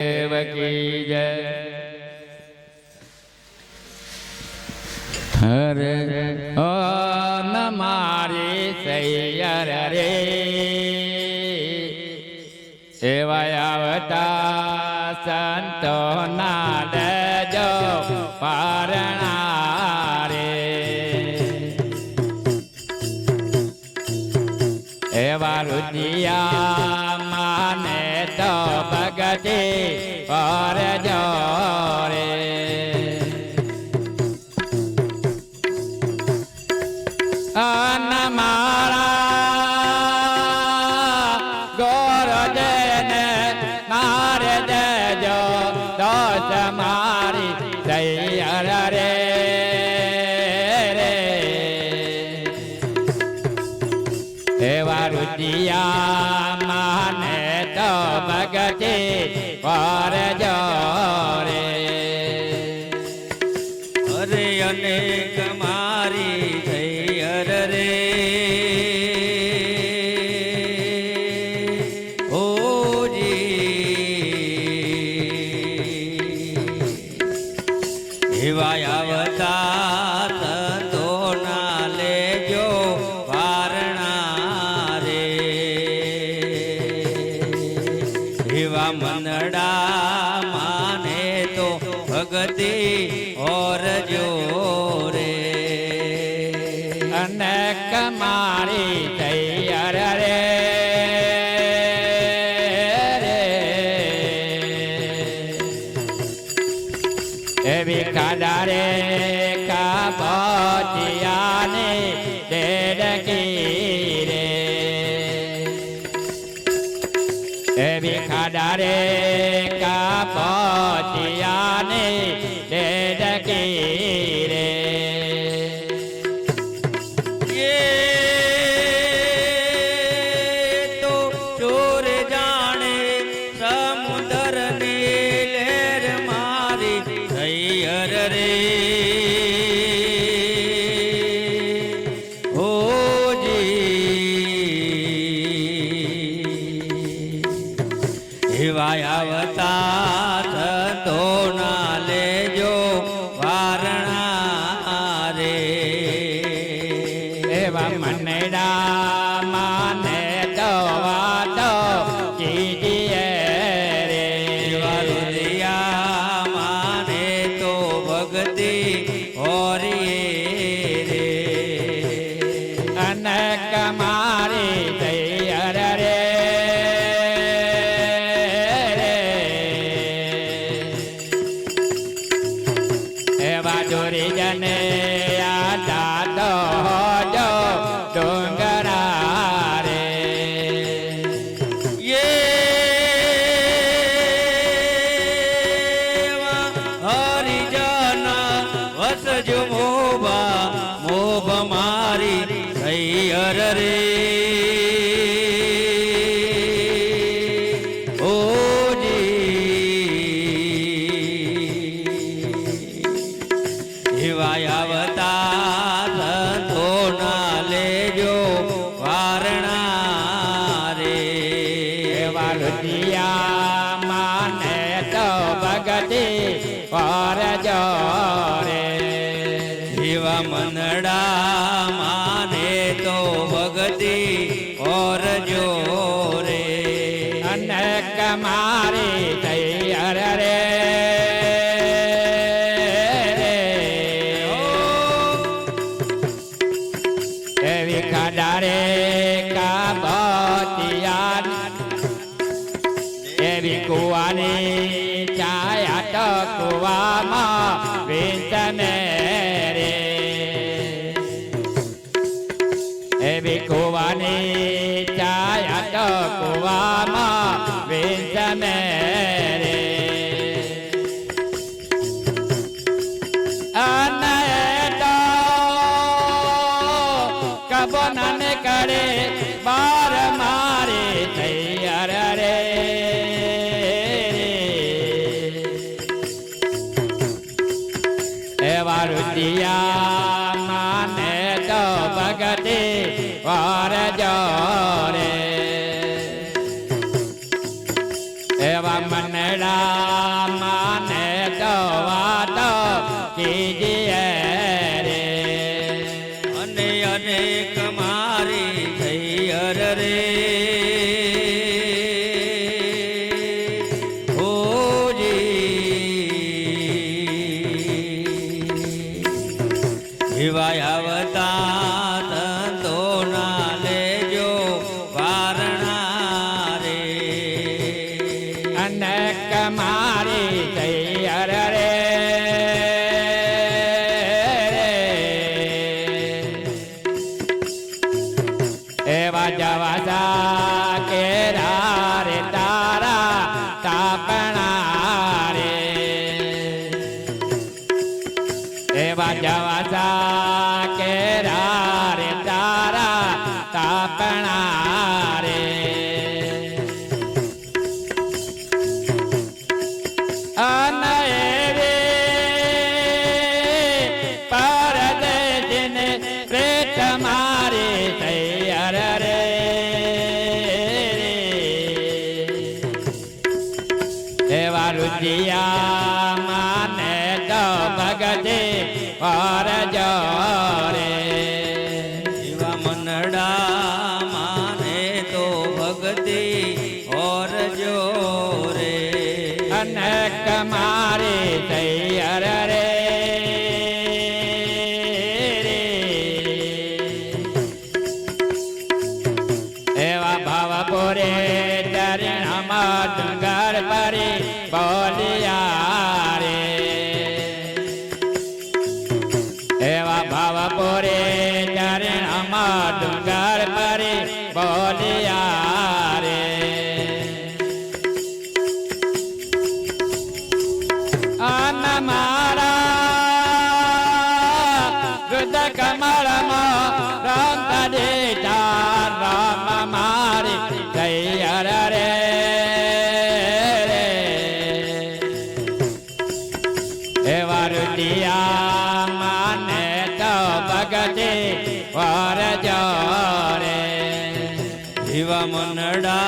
દેવ કી જય. હરે ઓ નમારી મારી સૈયર રે. એવા આવતા સંતો ના દેજો પારણા રે એવા રુચિયા માને તો ભગતે પર જો રે અન મારા ગોર જને, મારે જો દોષ મારી તૈયાર રે એવા રુચિયા માને તો ભગતે એવા મનડા માને તો ભગતિ ઓર જો રે અને મારી એવી ખાડા મનડા માને તો વાતો કીજીએ રે રુદિયા માને તો ભક્તિ હોરીએ રે. અનક હૈયર રે. ઓજી એવા આવતા સંતો ના લેજો વારણા રે. લુટિયા માને તો ભગતે પર જો રે. એવા મનડા મારી તૈયાર રે એવી ખાડા રે કાબતિયા એવી કુવાની ચાયા ટકવામાં કુવામાં એવા રુચિયા કમારી તૈયાર રે એવા જવાસા કેરા રે રુચિયા માને તો ભગતે પર રે એવા મનડા માને તો ભગતે ઓર જો રે અનેક મારે તૈયાર રે. એવા ભાવ પોરે ચરણમાં ડુંગર બોલિયા. એવા મનડા